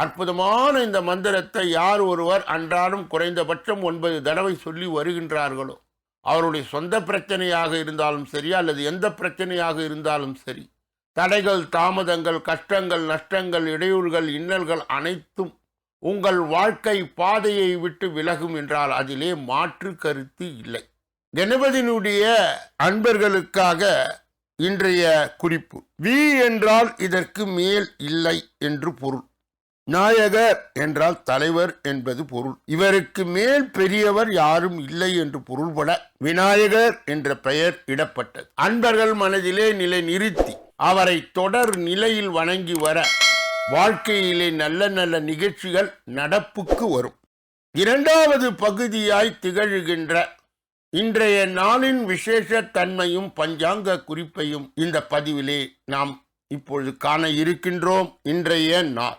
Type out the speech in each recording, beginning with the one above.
அற்புதமான இந்த மந்திரத்தை யார் ஒருவர் அன்றாடம் குறைந்தபட்சம் ஒன்பது தடவை சொல்லி வருகின்றார்களோ அவருடைய சொந்த பிரச்சனையாக இருந்தாலும் சரி அல்லது எந்த பிரச்சனையாக இருந்தாலும் சரி தடைகள் தாமதங்கள் கஷ்டங்கள் நஷ்டங்கள் இடையூறுகள் இன்னல்கள் அனைத்தும் உங்கள் வாழ்க்கை பாதையை விட்டு விலகும் என்றால் அதிலே மாற்று கருத்து இல்லை. கணபதியினுடைய அன்பர்களுக்காக இன்றைய குறிப்பு வி என்றால் இதற்கு மேல் இல்லை என்று பொருள். நாயகர் என்றால் தலைவர் என்பது பொருள். இவருக்கு மேல் பெரியவர் யாரும் இல்லை என்று பொருள்பட விநாயகர் என்ற பெயர் இடப்பட்டது. அன்பர்கள் மனதிலே நிலை நிறுத்தி அவரை தொடர் நிலையில் வணங்கி வர வாழ்க்கையிலே நல்ல நல்ல நிகழ்ச்சிகள் நடப்புக்கு வரும். இரண்டாவது பகுதியாய் திகழ்கின்ற இன்றைய நாளின் விசேஷ தன்மையும் பஞ்சாங்க குறிப்பையும் இந்த பதிவிலே நாம் இப்பொழுது காண இருக்கின்றோம். இன்றைய நாள்.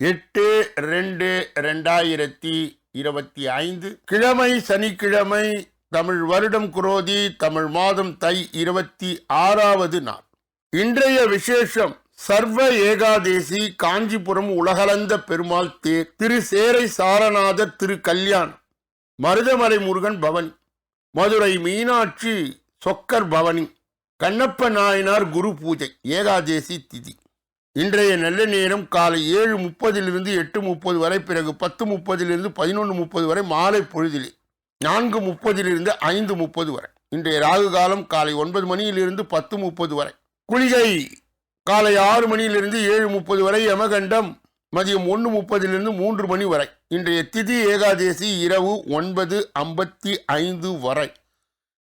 எட்டு ரெண்டு ரெண்டாயிரத்தி இருபத்தி ஐந்து கிழமை சனிக்கிழமை தமிழ் வருடம் குரோதி தமிழ் மாதம் தை இருபத்தி ஆறாவது நாள். இன்றைய விசேஷம் சர்வ ஏகாதேசி காஞ்சிபுரம் உலகளந்த பெருமாள் தேர் திரு சேரை சாரநாதர் திரு கல்யாணம் மருதமலை முருகன் பவனி மதுரை மீனாட்சி சொக்கர் பவனி கண்ணப்ப நாயனார் குரு பூஜை ஏகாதேசி திதி. இன்றைய நல்ல நேரம் காலை ஏழு முப்பதிலிருந்து எட்டு முப்பது வரை பிறகு பத்து முப்பதிலிருந்து பதினொன்று முப்பது வரை மாலை பொழுதிலே நான்கு முப்பதிலிருந்து ஐந்து முப்பது வரை. இன்றைய ராகு காலம் காலை ஒன்பது மணியிலிருந்து பத்து முப்பது வரை. குளிகை காலை ஆறு மணியிலிருந்து ஏழு முப்பது வரை யமகண்டம் மதியம் ஒன்று முப்பதிலிருந்து மூன்று மணி வரை. இன்றைய திதி ஏகாதேசி இரவு ஒன்பது ஐம்பத்தி ஐந்து வரை.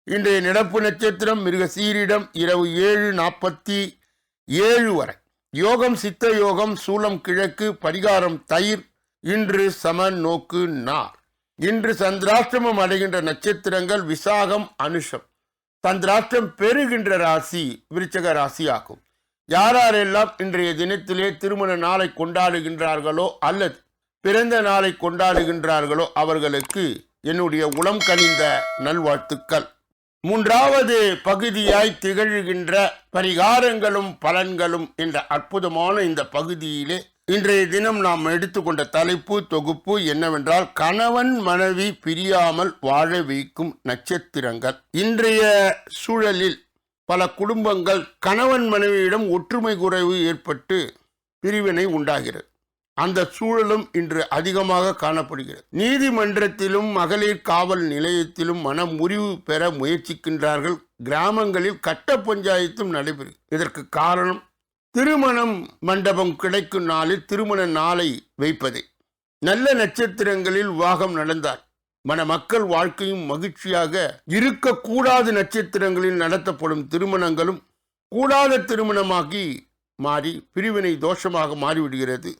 இன்றைய நடப்பு நட்சத்திரம் மிருக சீரிடம் இரவு ஏழு நாற்பத்தி ஏழு வரை. யோகம் சித்த யோகம் சூலம் கிழக்கு பரிகாரம் தயிர் இன்று சம நோக்கு நார். இன்று சந்திராஷ்டமம் அடைகின்ற நட்சத்திரங்கள் விசாகம் அனுஷம். சந்திராஷ்டிரம் பெறுகின்ற ராசி விருச்சக ராசி ஆகும் யாரெல்லாம் இன்றைய தினத்திலே திருமண நாளை கொண்டாடுகின்றார்களோ அல்லது பிறந்த நாளை கொண்டாடுகின்றார்களோ அவர்களுக்கு என்னுடைய உளம் கனிந்த நல்வாழ்த்துக்கள். மூன்றாவது பகுதியாய் திகழ்கின்ற பரிகாரங்களும் பலன்களும் என்ற அற்புதமான இந்த பகுதியிலே இன்றைய தினம் நாம் எடுத்துக்கொண்ட தலைப்பு தொகுப்பு என்னவென்றால் கணவன் மனைவி பிரியாமல் வாழ வைக்கும் நட்சத்திரங்கள். இன்றைய சூழலில் பல குடும்பங்கள் கணவன் மனைவியிடம் ஒற்றுமை குறைவு ஏற்பட்டு பிரிவினை உண்டாகிறது. அந்த சூழலும் இன்று அதிகமாக காணப்படுகிறது. நீதிமன்றத்திலும் மகளிர் காவல் நிலையத்திலும் மன முறிவு பெற முயற்சிக்கின்றார்கள். கிராமங்களில் கட்ட பஞ்சாயத்தும் நடைபெறும் இதற்கு காரணம் திருமணம் மண்டபம் கிடைக்கும் நாளில் திருமண நாளை வைப்பதே. நல்ல நட்சத்திரங்களில் விவாகம் நடந்தார் மன மக்கள் வாழ்க்கையும் மகிழ்ச்சியாக இருக்கக்கூடாத நட்சத்திரங்களில் நடத்தப்படும் திருமணங்களும் கூடாத திருமணமாகி மாறி பிரிவினை தோஷமாக மாறிவிடுகிறது.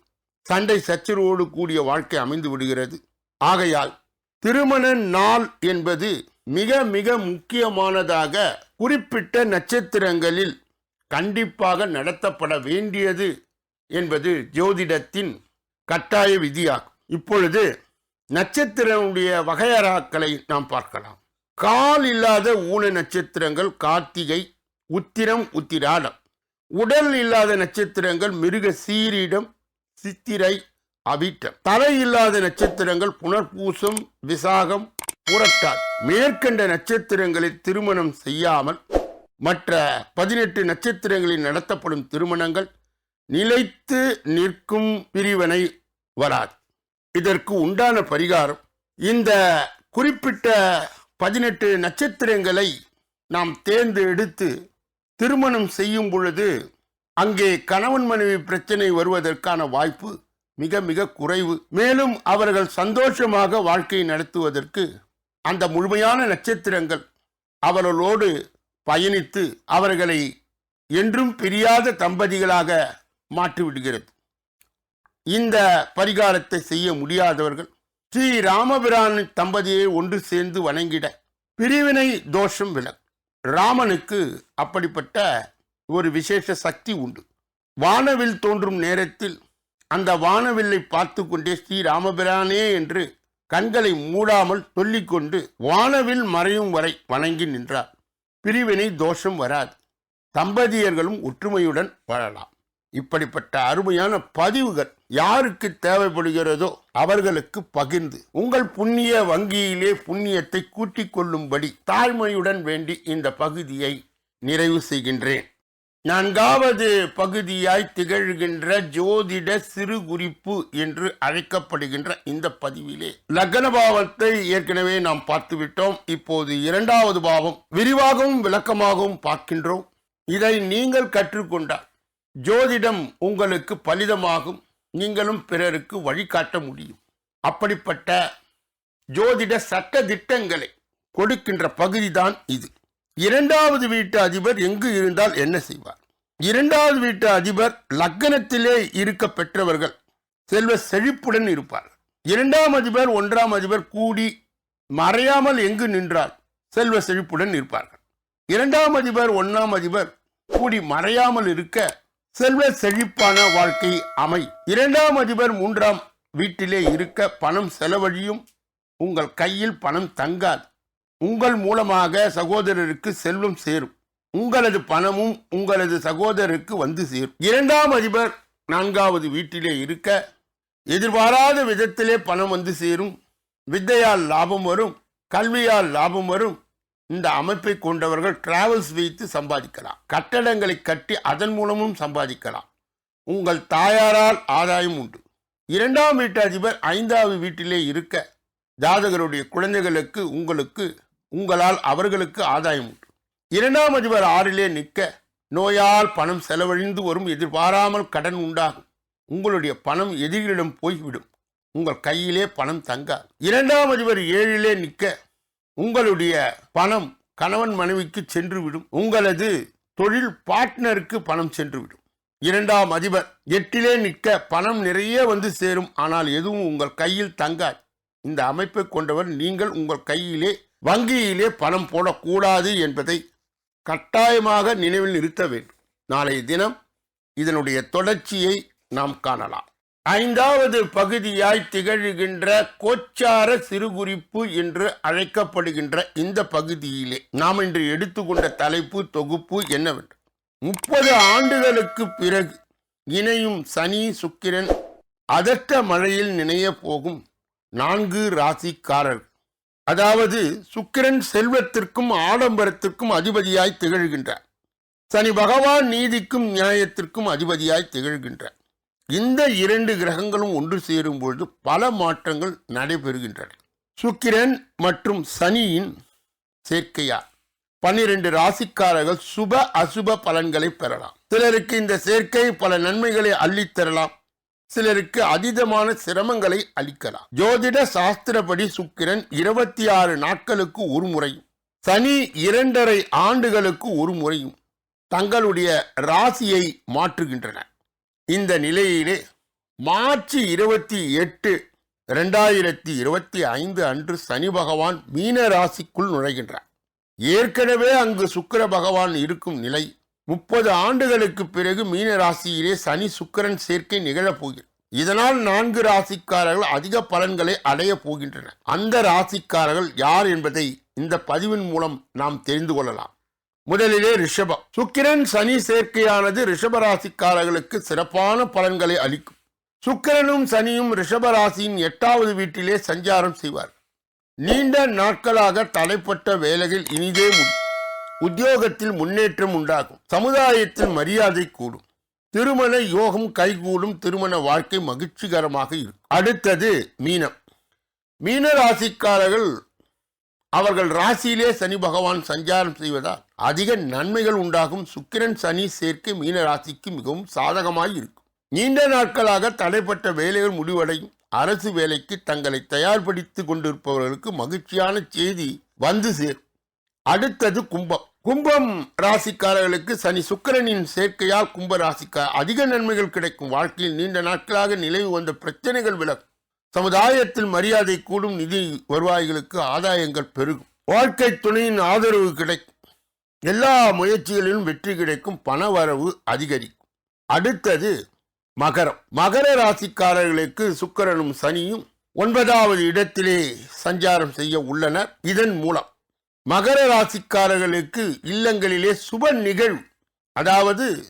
சண்டை சச்சரவோடு கூடிய வாழ்க்கை அமைந்து விடுகிறது. ஆகையால் திருமண நாள் என்பது மிக மிக முக்கியமானதாக குறிப்பிட்ட நட்சத்திரங்களில் கண்டிப்பாக நடத்தப்பட வேண்டியது என்பது ஜோதிடத்தின் கட்டாய விதியாகும். இப்பொழுது நட்சத்திரனுடைய வகையறாக்களை நாம் பார்க்கலாம். கால் இல்லாத ஊன நட்சத்திரங்கள் கார்த்திகை உத்திரம் உத்திராடம். உடல் இல்லாத நட்சத்திரங்கள் மிருக சீரிடம் சித்திரை அவிட்டம். தலை இல்லாத நட்சத்திரங்கள் புனர்பூசம் விசாகம் புரட்டார். மேற்கண்ட நட்சத்திரங்களை திருமணம் செய்யாமல் மற்ற பதினெட்டு நட்சத்திரங்களில் நடத்தப்படும் திருமணங்கள் நிலைத்து நிற்கும் பிரிவினை வராது. இதற்கு உண்டான பரிகாரம் இந்த குறிப்பிட்ட பதினெட்டு நட்சத்திரங்களை நாம் தேர்ந்து எடுத்து திருமணம் செய்யும் பொழுது அங்கே கணவன் மனைவி பிரச்சனை வருவதற்கான வாய்ப்பு மிக மிக குறைவு. மேலும் அவர்கள் சந்தோஷமாக வாழ்க்கை நடத்துவதற்கு அந்த முழுமையான நட்சத்திரங்கள் அவர்களோடு பயணித்து அவர்களை என்றும் பிரியாத தம்பதிகளாக மாற்றிவிடுகிறது. இந்த பரிகாரத்தை செய்ய முடியாதவர்கள் ஸ்ரீ ராமபிரான் தம்பதியை ஒன்று சேர்ந்து வணங்கிட பிரிவினை தோஷம் விலகும். ராமனுக்கு அப்படிப்பட்ட ஒரு விசேஷ சக்தி உண்டு. வானவில் தோன்றும் நேரத்தில் அந்த வானவில்லை பார்த்து கொண்டே ஸ்ரீராமபிரானே என்று கண்களை மூடாமல் சொல்லிக்கொண்டு வானவில் மறையும் வரை வணங்கி நின்றார். பிரிவினை தோஷம் வராது. தம்பதியர்களும் ஒற்றுமையுடன் வாழலாம். இப்படிப்பட்ட அருமையான பதிவுகள் யாருக்கு தேவைப்படுகிறதோ அவர்களுக்கு பகிர்ந்து உங்கள் புண்ணிய வங்கியிலே புண்ணியத்தை கூட்டிக் கொள்ளும்படி தாழ்மையுடன் வேண்டி இந்த பகுதியை நிறைவு செய்கின்றேன். நான்காவது பகுதியாய் திகழ்கின்ற ஜோதிட சிறு குறிப்பு என்று அழைக்கப்படுகின்ற இந்த பதிவிலே. லக்ன பாவத்தை ஏற்கனவே நாம் பார்த்துவிட்டோம். இப்போது இரண்டாவது பாவம் விரிவாகவும் விளக்கமாகவும் பார்க்கின்றோம். இதை நீங்கள் கற்றுக்கொண்டால் ஜோதிடம் உங்களுக்கு பலிதமாகும். நீங்களும் பிறருக்கு வழிகாட்ட முடியும். அப்படிப்பட்ட ஜோதிட சட்ட திட்டங்களை கொடுக்கின்ற பகுதிதான் இது. இரண்டாவது வீட்டு அதிபர் எங்கு இருந்தால் என்ன செய்வார்? இரண்டாவது வீட்டு அதிபர் லக்னத்திலே இருக்க பெற்றவர்கள் செல்வ செழிப்புடன் இருப்பார். இரண்டாம் அதிபர் ஒன்றாம் அதிபர் கூடி மறையாமல் எங்கு நின்றால் செல்வ செழிப்புடன் இருப்பார்கள் இரண்டாம் அதிபர் ஒன்றாம் அதிபர் கூடி மறையாமல் இருக்க செல்வ செழிப்பான வாழ்க்கை அமை இரண்டாம் அதிபர் மூன்றாம் வீட்டிலே இருக்க பணம் செலவழியும். உங்கள் கையில் பணம் தங்காது. உங்கள் மூலமாக சகோதரருக்கு செல்வம் சேரும். உங்களது பணமும் உங்களது சகோதரருக்கு வந்து சேரும். இரண்டாம் அதிபர் நான்காவது வீட்டிலே இருக்க எதிர்பாராத விதத்திலே பணம் வந்து சேரும். வித்தையால் லாபம் வரும் கல்வியால் லாபம் வரும். இந்த அமைப்பை கொண்டவர்கள் டிராவல்ஸ் வைத்து சம்பாதிக்கலாம். கட்டடங்களை கட்டி அதன் மூலமும் சம்பாதிக்கலாம். உங்கள் தாயாரால் ஆதாயம் உண்டு. இரண்டாம் வீட்டு அதிபர் ஐந்தாவது வீட்டிலே இருக்க ஜாதகருடைய குழந்தைகளுக்கு உங்களுக்கு உங்களால் அவர்களுக்கு ஆதாயம் உண்டு. இரண்டாம் அதிபர் ஆறிலே நிற்க நோயால் பணம் செலவழிந்து வரும் எதிர்பாராமல் கடன் உண்டாகும். உங்களுடைய பணம் எதிரிகளிடம் போய்விடும். உங்கள் கையிலே பணம் தங்காது. இரண்டாம் அதிபர் ஏழிலே நிற்க உங்களுடைய பணம் கணவன் மனைவிக்கு சென்று விடும் உங்களது தொழில் பார்ட்னருக்கு பணம் சென்றுவிடும். இரண்டாம் அதிபர் எட்டிலே நிற்க பணம் நிறைய வந்து சேரும். ஆனால் எதுவும் உங்கள் கையில் தங்காது. இந்த அமைப்பை கொண்டவர் நீங்கள் உங்கள் கையிலே வங்கியிலே பணம் போடக்கூடாது என்பதை கட்டாயமாக நினைவில் நிறுத்த வேண்டும். நாளைய தினம் இதனுடைய தொடர்ச்சியை நாம் காணலாம். ஐந்தாவது பகுதியாய் திகழ்கின்ற கோச்சார சிறுகுறிப்பு என்று அழைக்கப்படுகின்ற இந்த பகுதியிலே நாம் இன்று எடுத்துக்கொண்ட தலைப்பு தொகுப்பு என்னவென்று. முப்பது ஆண்டுகளுக்கு பிறகு இணையும் சனி சுக்கிரன் அதற்ற மழையில் நினைய போகும் நான்கு ராசிக்காரர்கள். அதாவது சுக்கிரன் செல்வத்திற்கும் ஆடம்பரத்திற்கும் அதிபதியாய் திகழ்கின்றார். சனி பகவான் நீதிக்கும் நியாயத்திற்கும் அதிபதியாய் திகழ்கின்றார். இந்த இரண்டு கிரகங்களும் ஒன்று சேரும் பொழுது பல மாற்றங்கள் நடைபெறுகின்றன. சுக்கிரன் மற்றும் சனியின் சேர்க்கையார் பன்னிரண்டு ராசிக்காரர்கள் சுப அசுப பலன்களை பெறலாம். சிலருக்கு இந்த சேர்க்கை பல நன்மைகளை அள்ளித்தரலாம். சிலருக்கு அதீதமான சிரமங்களை அளிக்கலாம். ஜோதிட சாஸ்திரப்படி சுக்கிரன் இருபத்தி ஆறு நாட்களுக்கு ஒரு முறையும் சனி இரண்டரை ஆண்டுகளுக்கு ஒரு முறையும் தங்களுடைய ராசியை மாற்றுகின்றன. இந்த நிலையிலே மார்ச் இருபத்தி எட்டு ரெண்டாயிரத்தி இருபத்தி ஐந்து அன்று சனி பகவான் மீன ராசிக்குள் நுழைகின்றார். ஏற்கனவே அங்கு சுக்கிர பகவான் இருக்கும் நிலை முப்பது ஆண்டுகளுக்கு பிறகு மீன ராசியிலே சனி சுக்கிரன் சேர்க்கை நிகழப்போகிறது இதனால் நான்கு ராசிக்காரர்கள் அதிக பலன்களை அடைய போகின்றனர். அந்த ராசிக்காரர்கள் யார் என்பதை இந்த பதிவின் மூலம் நாம் தெரிந்து கொள்ளலாம். முதலிலே ரிஷபம். சுக்கிரன் சனி சேர்க்கையானது ரிஷப ராசிக்காரர்களுக்கு சிறப்பான பலன்களை அளிக்கும். சுக்கிரனும் சனியும் ரிஷப ராசியின் எட்டாவது வீட்டிலே சஞ்சாரம் செய்வார் நீண்ட நாட்களாக தலைப்பட்ட வேலைகள் இனிதே முடியும். உத்தியோகத்தில் முன்னேற்றம் உண்டாகும். சமுதாயத்தில் மரியாதை கூடும். திருமண யோகம் கைகூடும். திருமண வாழ்க்கை மகிழ்ச்சிகரமாக இருக்கும். அடுத்தது மீனம். மீன ராசிக்காரர்கள் அவர்கள் ராசியிலே சனி பகவான் சஞ்சாரம் செய்வதால் அதிக நன்மைகள் உண்டாகும். சுக்கிரன் சனி சேர்க்கை மீன ராசிக்கு மிகவும் சாதகமாய் இருக்கும். நீண்ட நாட்களாக தடைப்பட்ட வேலைகள் முடிவடையும். அரசு வேலைக்கு தங்களை தயார்படுத்திக் கொண்டிருப்பவர்களுக்கு மகிழ்ச்சியான செய்தி வந்து சேரும். அடுத்தது கும்பம். கும்பம் ராசிக்காரர்களுக்கு சனி சுக்கிரனின் சேர்க்கையால் கும்ப ராசிக்கா அதிக நன்மைகள் கிடைக்கும். வாழ்க்கையில் நீண்ட நாட்களாக நிலவு வந்த பிரச்சனைகள் விலகும். சமுதாயத்தில் மரியாதை கூடும் நிதி வருவாய்களுக்கு ஆதாயங்கள் பெருகும். வாழ்க்கை துணையின் ஆதரவு கிடைக்கும். எல்லா முயற்சிகளிலும் வெற்றி கிடைக்கும். பண வரவு அதிகரிக்கும். அடுத்தது மகரம். மகர ராசிக்காரர்களுக்கு சுக்கரனும் சனியும் ஒன்பதாவது இடத்திலே சஞ்சாரம் செய்ய உள்ளனர். இதன் மூலம் மகர ராசிக்காரர்களுக்கு இல்லங்களிலே சுப நிகழ்வு. அதாவது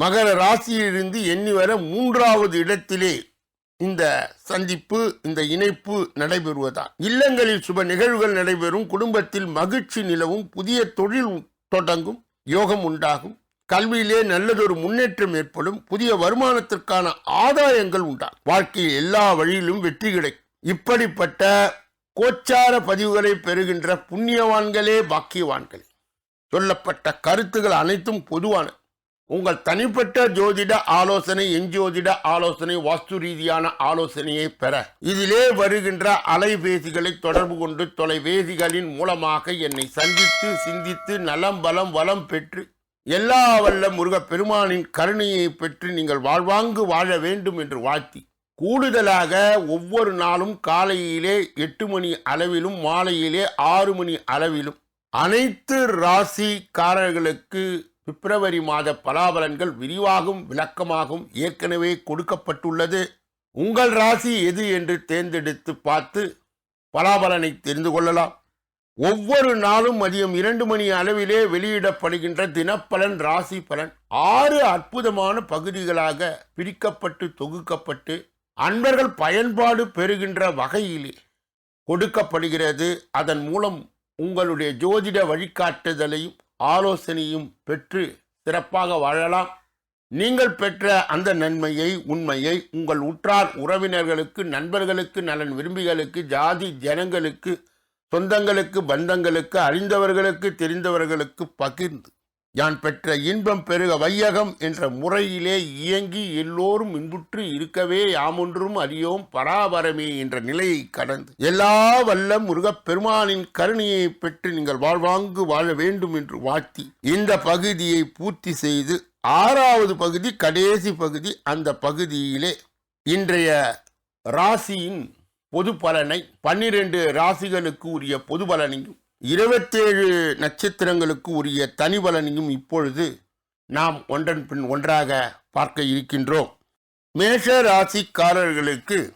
மகர ராசியிலிருந்து எண்ணி வர மூன்றாவது இடத்திலே இந்த சந்திப்பு இந்த இணைப்பு நடைபெறுவதால். இல்லங்களில் சுப நிகழ்வுகள் நடைபெறும். குடும்பத்தில் மகிழ்ச்சி நிலவும். புதிய தொழில் தொடங்கும். யோகம் உண்டாகும். கல்வியிலே நல்லதொரு முன்னேற்றம் ஏற்படும். புதிய வருமானத்திற்கான ஆதாயங்கள் உண்டாகும். வாழ்க்கையில் எல்லா வழியிலும் வெற்றி கிடைக்கும். இப்படிப்பட்ட கோச்சார பதிவுகளை பெறுகின்ற புண்ணியவான்களே பாக்கியவான்கள். சொல்லப்பட்ட கருத்துகள் அனைத்தும் பொதுவான. உங்கள் தனிப்பட்ட ஜோதிட ஆலோசனை எஞ்சோதிட ஆலோசனை வாஸ்து ரீதியான ஆலோசனையை பெற. இதிலே வருகின்ற அலைபேசிகளை தொடர்பு கொண்டு தொலைபேசிகளின் மூலமாக என்னை சந்தித்து சிந்தித்து நலம் பலம் வளம் பெற்று எல்லா வல்ல முருகப் பெருமானின் கருணையை பெற்று நீங்கள் வாழ்வாங்கு வாழ வேண்டும் என்று வாழ்த்தி கூடுதலாக ஒவ்வொரு நாளும் காலையிலே எட்டு மணி அளவிலும் மாலையிலே ஆறு மணி அளவிலும் அனைத்து ராசிக்காரர்களுக்கு பிப்ரவரி மாத பலாபலன்கள் விரிவாகும் விளக்கமாகவும் ஏற்கனவே கொடுக்கப்பட்டுள்ளது. உங்கள் ராசி எது என்று தேர்ந்தெடுத்து பார்த்து பலாபலனை தெரிந்து கொள்ளலாம். ஒவ்வொரு நாளும் மதியம் இரண்டு மணி அளவிலே வெளியிடப்படுகின்ற தினப்பலன் ராசி பலன் ஆறு அற்புதமான பகுதிகளாக பிரிக்கப்பட்டு தொகுக்கப்பட்டு அன்பர்கள் பயன்பாடு பெறுகின்ற வகையிலே கொடுக்கப்படுகிறது. அதன் மூலம் உங்களுடைய ஜோதிட வழிகாட்டுதலையும் ஆலோசனையும் பெற்று சிறப்பாக வாழலாம். நீங்கள் பெற்ற அந்த நன்மையை உண்மையை உங்கள் உற்றார் உறவினர்களுக்கு நண்பர்களுக்கு நலன் விரும்பிகளுக்கு ஜாதி ஜனங்களுக்கு சொந்தங்களுக்கு பந்தங்களுக்கு அறிந்தவர்களுக்கு தெரிந்தவர்களுக்கு பகிர்ந்து யான் பெற்ற இன்பம் பெருக வையகம் என்ற முறையிலே இயங்கி எல்லோரும் இன்புற்று இருக்கவே யாமொன்றும் அறியோம் பராபரமே என்ற நிலையை கடந்து. எல்லா வல்ல முருகப்பெருமானின் கருணையை பெற்று நீங்கள் வாழ்வாங்கு வாழ வேண்டும் என்று வாழ்த்தி இந்த பகுதியை பூர்த்தி செய்து ஆறாவது பகுதி கடைசி பகுதி அந்த பகுதியிலே இன்றைய ராசியின் பொது பலனை பன்னிரண்டு ராசிகளுக்கு உரிய பொது பலனையும் இருபத்தேழு நட்சத்திரங்களுக்கு உரிய தனி பலனையும் இப்பொழுது நாம் ஒன்றன் பின் ஒன்றாக பார்க்க இருக்கின்றோம். மேஷ ராசிக்காரர்களுக்கு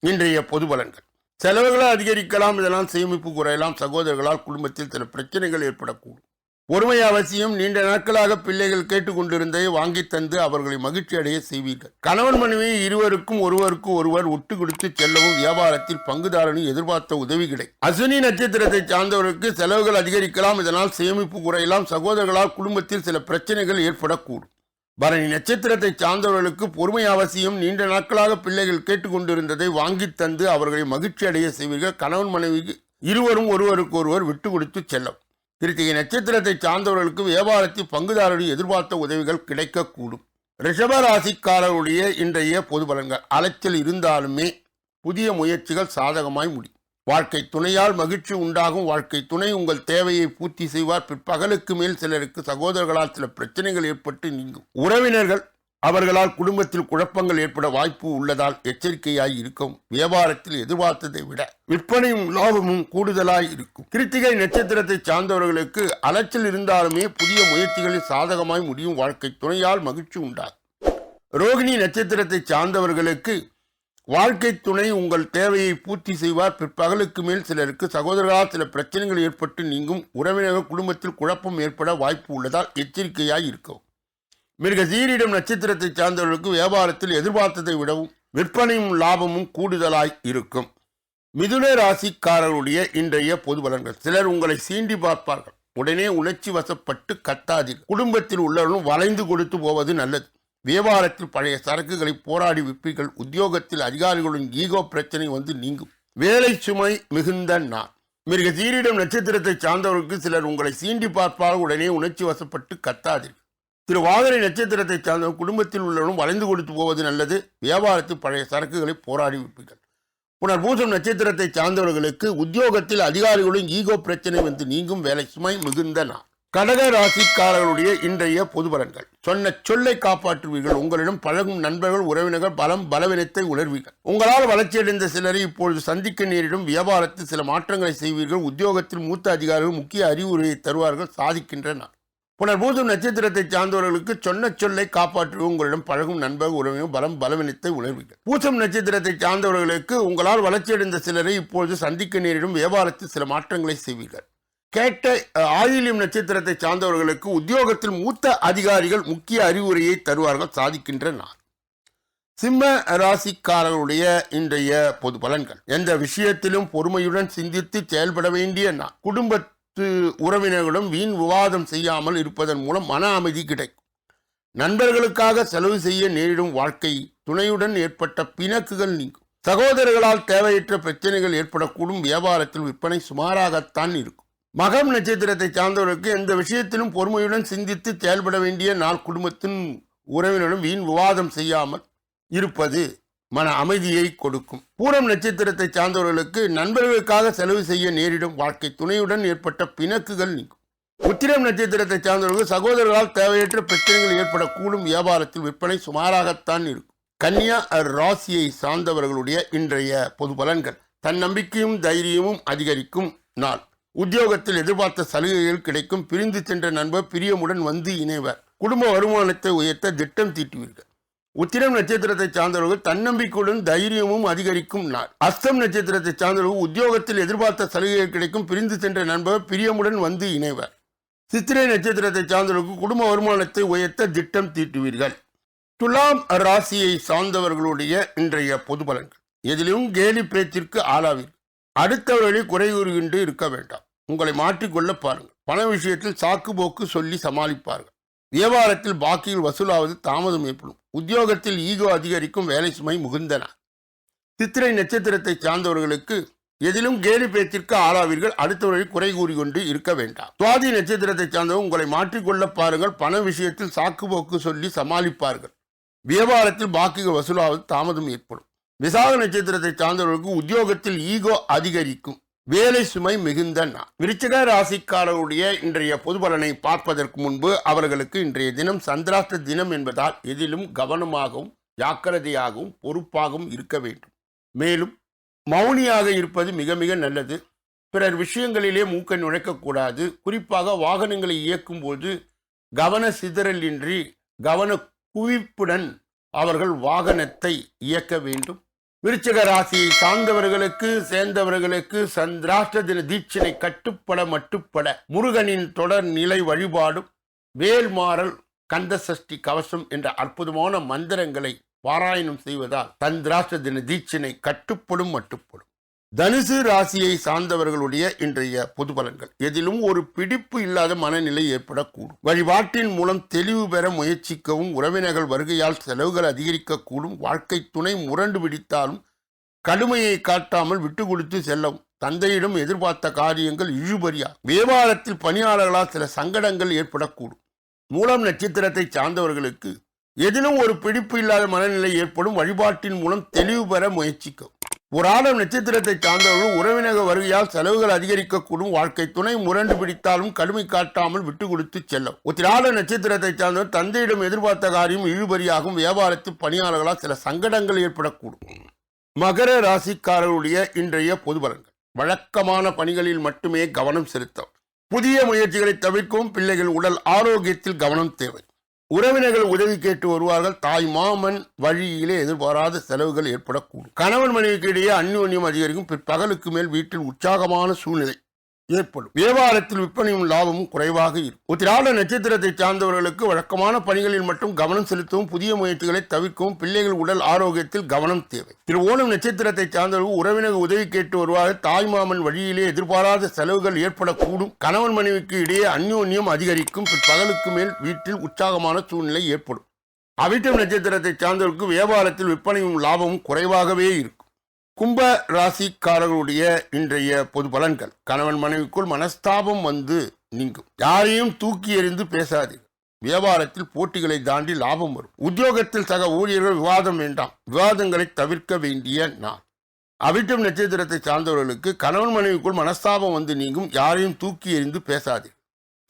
இன்றைய பொது பலன்கள். செலவுகளை அதிகரிக்கலாம் இதெல்லாம் சேமிப்பு குறையலாம் சகோதரர்களால் குடும்பத்தில் சில பிரச்சனைகள் ஏற்படக்கூடும். பொறுமை அவசியம் நீண்ட நாட்களாக பிள்ளைகள் கேட்டுக்கொண்டிருந்ததை வாங்கி தந்து அவர்களை மகிழ்ச்சி அடைய செய்வீர்கள். கணவன் மனைவி இருவருக்கும் ஒருவருக்கு ஒருவர் ஒட்டு கொடுத்து செல்லவும் வியாபாரத்தில் பங்குதாரனும் எதிர்பார்த்த உதவி கிடைக்கும் அசுனி நட்சத்திரத்தை சார்ந்தவருக்கு செலவுகள் அதிகரிக்கலாம். இதனால் சேமிப்பு குறையலாம். சகோதரர்களால் குடும்பத்தில் சில பிரச்சனைகள் ஏற்படக்கூடும். பரணி நட்சத்திரத்தை சார்ந்தவர்களுக்கு பொறுமை அவசியம் நீண்ட நாட்களாக பிள்ளைகள் கேட்டுக்கொண்டிருந்ததை வாங்கி தந்து அவர்களை மகிழ்ச்சி அடைய செய்வீர்கள். கணவன் மனைவிக்கு இருவரும் ஒருவருக்கு ஒருவர் விட்டு கொடுத்து செல்லும் கிருத்திகை நட்சத்திரத்தை சார்ந்தவர்களுக்கு வியாபாரத்தில் பங்குதாரருடைய எதிர்பார்த்த உதவிகள் கிடைக்கக்கூடும். ரிஷபராசிக்காரருடைய இன்றைய பொது பலன்கள். அலைச்சல் இருந்தாலுமே புதிய முயற்சிகள் சாதகமாய் முடியும். வாழ்க்கை துணையால் மகிழ்ச்சி உண்டாகும். வாழ்க்கை துணை உங்கள் தேவையை பூர்த்தி செய்வார். பிற்பகலுக்கு மேல் சிலருக்கு சகோதரர்களால் சில பிரச்சனைகள் ஏற்பட்டு நீங்கும். உறவினர்கள் அவர்களால் குடும்பத்தில் குழப்பங்கள் ஏற்பட வாய்ப்பு உள்ளதால் எச்சரிக்கையாய் இருக்கும் வியாபாரத்தில் எதிர்பார்த்ததை விட விற்பனையும் லாபமும் கூடுதலாய் இருக்கும். கிருத்திகை நட்சத்திரத்தை சார்ந்தவர்களுக்கு அலைச்சல் இருந்தாலுமே புதிய முயற்சிகளில் சாதகமாய் முடியும் வாழ்க்கை துணையால் மகிழ்ச்சி உண்டாகும். ரோகிணி நட்சத்திரத்தை சார்ந்தவர்களுக்கு வாழ்க்கை துணை உங்கள் தேவையை பூர்த்தி செய்வார். பிற்பகலுக்கு மேல் சிலருக்கு சகோதரர்களால் சில பிரச்சனைகள் ஏற்பட்டு நீங்கும். உறவினர் குடும்பத்தில் குழப்பம் ஏற்பட வாய்ப்பு உள்ளதால் எச்சரிக்கையாய் இருக்கும் மிருக ஜீரிடம் நட்சத்திரத்தை சார்ந்தவர்களுக்கு வியாபாரத்தில் எதிர்பார்த்ததை விடவும் விற்பனையும் லாபமும் கூடுதலாய் இருக்கும். மிதுன ராசிக்காரருடைய இன்றைய பொது பலன்கள். சிலர் உங்களை சீண்டி பார்ப்பார்கள். உடனே உணர்ச்சி வசப்பட்டு கத்தாதீர்கள் குடும்பத்தில் உள்ளவர்களும் வளைந்து கொடுத்து போவது நல்லது. வியாபாரத்தில் பழைய சரக்குகளை போராடி விற்பீர்கள். உத்தியோகத்தில் அதிகாரிகளுடன் ஈகோ பிரச்சனை வந்து நீங்கும். வேலை சுமை மிகுந்த நான் மிருக சீரிடம் நட்சத்திரத்தை சார்ந்தவர்களுக்கு சிலர் உங்களை சீண்டி பார்ப்பால் உடனே உணர்ச்சி வசப்பட்டு கத்தாதீர்கள் திரு வாகரை நட்சத்திரத்தை சார்ந்த குடும்பத்தில் உள்ளவரும் வளைந்து கொடுத்து போவது நல்லது. வியாபாரத்தில் பழைய சரக்குகளை போராடி விற்பீர்கள் புனர்பூசம் நட்சத்திரத்தை சார்ந்தவர்களுக்கு உத்தியோகத்தில் அதிகாரிகளும் ஈகோ பிரச்சனை வந்து நீங்கும் வேலை சுமை மிகுந்த நாள். கடக ராசிக்காரர்களுடைய இன்றைய பொது பலன்கள். சொன்ன சொல்லை காப்பாற்றுவீர்கள். உங்களிடம் பழகும் நண்பர்கள் உறவினர்கள் பலம் பலவீனத்தை உணர்வீர்கள். உங்களால் வளர்ச்சியடைந்த சிலரை இப்பொழுது சந்திக்க நேரிடும். வியாபாரத்தில் சில மாற்றங்களை செய்வீர்கள். உத்தியோகத்தில் மூத்த அதிகாரிகள் முக்கிய அறிவுரையை தருவார்கள். சாதிக்கின்றனர் புனர்பூசம் நட்சத்திரத்தை சார்ந்தவர்களுக்கு சொன்ன சொல்லை காப்பாற்றுவோம் உங்களிடம் பழகும் நண்பர் உறவையும் பலம் பலவீனத்தை உணர்வீர்கள். பூசம் நட்சத்திரத்தை சார்ந்தவர்களுக்கு உங்களால் வளர்ச்சியடைந்த சிலரை இப்பொழுது சந்திக்க நேரிடும் வியாபாரத்தில் சில மாற்றங்களை செய்வீர்கள். கேட்ட அஹ், நட்சத்திரத்தை சார்ந்தவர்களுக்கு உத்தியோகத்தில் மூத்த அதிகாரிகள் முக்கிய அறிவுரையை தருவார்கள் சாதிக்கின்ற நான் சிம்ம ராசிக்காரர்களுடைய இன்றைய பொது பலன்கள். எந்த விஷயத்திலும் பொறுமையுடன் சிந்தித்து செயல்பட வேண்டிய நான் குடும்ப உறவினர்களும் வீண் விவாதம் செய்யாமல் இருப்பதன் மூலம் மன அமைதி கிடைக்கும். நண்பர்களுக்காக செலவு செய்ய நேரிடும் வாழ்க்கை துணையுடன் ஏற்பட்ட பிணக்குகள் நீங்கும். சகோதரர்களால் தேவையற்ற பிரச்சனைகள் ஏற்படக்கூடும். வியாபாரத்தில் விற்பனை சுமாராகத்தான் இருக்கும். மகம் நட்சத்திரத்தை சார்ந்தவர்களுக்கு எந்த விஷயத்திலும் பொறுமையுடன் சிந்தித்து செயல்பட வேண்டிய நாள் குடும்பத்தின் உறவினரும் வீண் விவாதம் செய்யாமல் இருப்பது மன அமைதியை கொடுக்கும். பூரம் நட்சத்திரத்தை சார்ந்தவர்களுக்கு நண்பர்களுக்காக செலவு செய்ய நேரிடும் வாழ்க்கை துணையுடன் ஏற்பட்ட பிணக்குகள் நீங்கும். உத்திரம் நட்சத்திரத்தை சார்ந்தவர்கள் சகோதரர்களால் தேவையற்ற பிரச்சனைகள் ஏற்படக்கூடும். வியாபாரத்தில் விற்பனை சுமாராகத்தான் இருக்கும். கன்னியா ராசியை சார்ந்தவர்களுடைய இன்றைய பொது பலன்கள். தன்னம்பிக்கையும் தைரியமும் அதிகரிக்கும் நாள். உத்தியோகத்தில் எதிர்பார்த்த சலுகைகள் கிடைக்கும். பிரிந்து சென்ற நண்பர் பிரியமுடன் வந்து இணைவர். குடும்ப வருமானத்தை உயர்த்த திட்டம் தீட்டுவீர்கள். உத்திரம் நட்சத்திரத்தை சார்ந்தவர்கள் தன்னம்பிக்கையுடன் தைரியமும் அதிகரிக்கும் நாள். அஸ்தம் நட்சத்திரத்தை சார்ந்தவர்கள் உத்தியோகத்தில் எதிர்பார்த்த சலுகைகள் கிடைக்கும். பிரிந்து சென்ற நண்பர் பிரியமுடன் வந்து இணைவர். சித்திரை நட்சத்திரத்தை சார்ந்தவர்களுக்கு குடும்ப வருமானத்தை உயர்த்த திட்டம் தீட்டுவீர்கள். துலாம் ராசியை சார்ந்தவர்களுடைய இன்றைய பொது பலன்கள். எதிலும் கேலி பேச்சிற்கு ஆளாவீர்கள் அடுத்தவர்களை குறை கூறுகின்று இருக்க வேண்டாம். உங்களை மாற்றிக்கொள்ள பாருங்கள். பண விஷயத்தில் சாக்கு போக்கு சொல்லி சமாளிப்பார்கள். வியாபாரத்தில் பாக்கியில் வசூலாவது தாமதம் ஏற்படும். உத்தியோகத்தில் ஈகோ அதிகரிக்கும் வேலை சுமை முகுந்தன. சித்திரை நட்சத்திரத்தை சார்ந்தவர்களுக்கு எதிலும் கேலி பேச்சிற்கு ஆளாவீர்கள். அடுத்தவர்களை குறை கூறிக்கொண்டு இருக்க வேண்டாம். சுவாதி நட்சத்திரத்தை சார்ந்தவர் உங்களை மாற்றிக்கொள்ள பாருங்கள். பண விஷயத்தில் சாக்கு போக்கு சொல்லி சமாளிப்பார்கள். வியாபாரத்தில் பாக்கிகள் வசூலாவது தாமதம் ஏற்படும். விசாக நட்சத்திரத்தை சார்ந்தவர்களுக்கு உத்தியோகத்தில் ஈகோ அதிகரிக்கும். வேலை சுமை மிகுந்த நாள். விருச்சிக ராசிக்காரருடைய இன்றைய பொது பலனை பார்ப்பதற்கு முன்பு அவர்களுக்கு இன்றைய தினம் சந்திராஷ்ட தினம் என்பதால் எதிலும் கவனமாகவும் ஜாக்கிரதையாகவும் பொறுப்பாகவும் இருக்க வேண்டும். மேலும் மௌனியாக இருப்பது மிக மிக நல்லது. பிறர் விஷயங்களிலே மூக்கை நுழைக்கக்கூடாது. குறிப்பாக வாகனங்களை இயக்கும் போது கவன சிதறலின்றி கவன குவிப்புடன் அவர்கள் வாகனத்தை இயக்க வேண்டும். விருச்சக ராசியை சார்ந்தவர்களுக்கு சேர்ந்தவர்களுக்கு சந்திராஷ்ட தின தீட்சணை கட்டுப்பட மட்டுப்பட முருகனின் தொடர் நிலை வழிபாடும் வேல்மாறல் கந்த சஷ்டி கவசம் என்ற அற்புதமான மந்திரங்களை பாராயணம் செய்வதால் சந்திராஷ்ட தின தீட்சணை கட்டுப்படும் மட்டுப்படும். தனுசு ராசியை சார்ந்தவர்களுடைய இன்றைய பொது பலன்கள் எதிலும் ஒரு பிடிப்பு இல்லாத மனநிலை ஏற்படக்கூடும். வழிபாட்டின் மூலம் தெளிவு பெற முயற்சிக்கவும் உறவினர்கள் வருகையால் செலவுகள் அதிகரிக்கக்கூடும் வாழ்க்கை துணை முரண்டு பிடித்தாலும் கடுமையை காட்டாமல் விட்டு கொடுத்து செல்லவும். தந்தையிடம் எதிர்பார்த்த காரியங்கள் இழுபறியா? வியாபாரத்தில் பணியாளர்களால் சில சங்கடங்கள் ஏற்படக்கூடும். மூலம் நட்சத்திரத்தை சார்ந்தவர்களுக்கு எதிலும் ஒரு பிடிப்பு இல்லாத மனநிலை ஏற்படும். வழிபாட்டின் மூலம் தெளிவு பெற முயற்சிக்கும் ஒரு ஆடம் நட்சத்திரத்தை சார்ந்தவர்கள் உறவினக வருகையால் செலவுகள் அதிகரிக்கக்கூடும். வாழ்க்கை துணை முரண்டு பிடித்தாலும் கடுமை காட்டாமல் விட்டு கொடுத்து செல்லும். உத்திராட நட்சத்திரத்தை சார்ந்தவர் தந்தையிடம் எதிர்பார்த்த காரியம் இழுபறியாகும். வியாபாரத்தில் பணியாளர்களால் சில சங்கடங்கள் ஏற்படக்கூடும். மகர ராசிக்காரர்களுடைய இன்றைய பொதுபலன்கள் வழக்கமான பணிகளில் மட்டுமே கவனம் செலுத்தவும். புதிய முயற்சிகளை தவிர்க்கவும். பிள்ளைகள் உடல் ஆரோக்கியத்தில் கவனம் தேவை. உறவினர்கள் உதவி கேட்டு வருவார்கள். தாய் மாமன் வழியிலே எதிர்பாராத செலவுகள் ஏற்படக்கூடும். கணவன் மனைவிக்கு இடையே அந்யோன்யம் அதிகரிக்கும். பிற்பகலுக்கு மேல் வீட்டில் உற்சாகமான சூழ்நிலை. ஏற்படும். வியாபாரத்தில் விற்பனையும் லாபமும் குறைவாக இருக்கும். உத்திராட நட்சத்திரத்தை சார்ந்தவர்களுக்கு வழக்கமான பணிகளில் மட்டும் கவனம் செலுத்தவும் புதிய முயற்சிகளை தவிர்க்கவும் பிள்ளைகள் உடல் ஆரோக்கியத்தில் கவனம் தேவை. திரு ஓணம் நட்சத்திரத்தை சார்ந்தவர்கள் உறவினர் உதவி கேட்டு வருவாக தாய் மாமன் வழியிலே எதிர்பாராத செலவுகள் ஏற்படக்கூடும். கணவன் மனைவிக்கு இடையே அந்யோன்யம் அதிகரிக்கும். பகலுக்கு மேல் வீட்டில் உற்சாகமான சூழ்நிலை ஏற்படும். அவிட்டம் நட்சத்திரத்தை சார்ந்தவர்களுக்கு வியாபாரத்தில் விற்பனையும் லாபமும் குறைவாகவே இருக்கும். கும்ப ராசிக்காரர்களுடைய இன்றைய பொது பலன்கள். கணவன் மனைவிக்குள் மனஸ்தாபம் வந்து நீங்கும். யாரையும் தூக்கி எறிந்து பேசாதீர்கள் வியாபாரத்தில் போட்டிகளை தாண்டி லாபம் வரும். உத்தியோகத்தில் சக ஊழியர்கள் விவாதம் வேண்டாம். விவாதங்களை தவிர்க்க வேண்டிய நாள். அவிட்டம் நட்சத்திரத்தை சார்ந்தவர்களுக்கு கணவன் மனைவிக்குள் மனஸ்தாபம் வந்து நீங்கும். யாரையும் தூக்கி எறிந்து பேசாதீர்கள்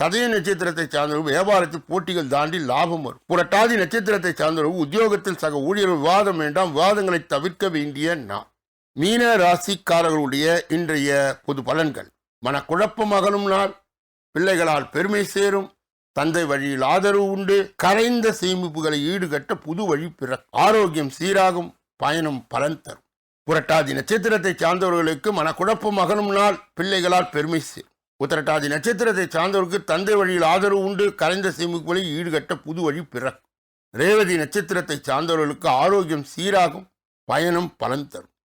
சதய நட்சத்திரத்தை சார்ந்தவர்கள் வியாபாரத்தில் போட்டிகள் தாண்டி லாபம் வரும். புரட்டாதி நட்சத்திரத்தை சார்ந்தவர்கள் உத்தியோகத்தில் சக ஊழியர்கள் விவாதம் வேண்டாம். விவாதங்களை தவிர்க்க வேண்டிய நாள். மீன ராசிக்காரர்களுடைய இன்றைய பொது பலன்கள். மனக்குழப்பம் அகலும் நாள் பிள்ளைகளால் பெருமை சேரும் தந்தை வழியில் ஆதரவு உண்டு கரைந்த சேமிப்புகளை ஈடுகட்ட புது வழி பிற ஆரோக்கியம் சீராகும் பயணம் பலன் தரும். புரட்டாதி நட்சத்திரத்தை சார்ந்தவர்களுக்கு மனக்குழப்பம் அகலும் நாள் பிள்ளைகளால் பெருமை சேரும் உத்திரட்டாதி நட்சத்திரத்தை சார்ந்தவருக்கு தந்தை வழியில் ஆதரவு உண்டு கரைந்த சேமிப்புகளை ஈடுகட்ட புது வழி பிறக்கும் ரேவதி நட்சத்திரத்தை சார்ந்தவர்களுக்கு ஆரோக்கியம் சீராகும் பயணம் பலன் தரும்.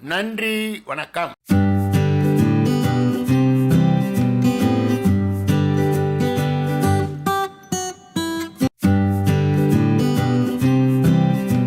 நன்றி வணக்கம்.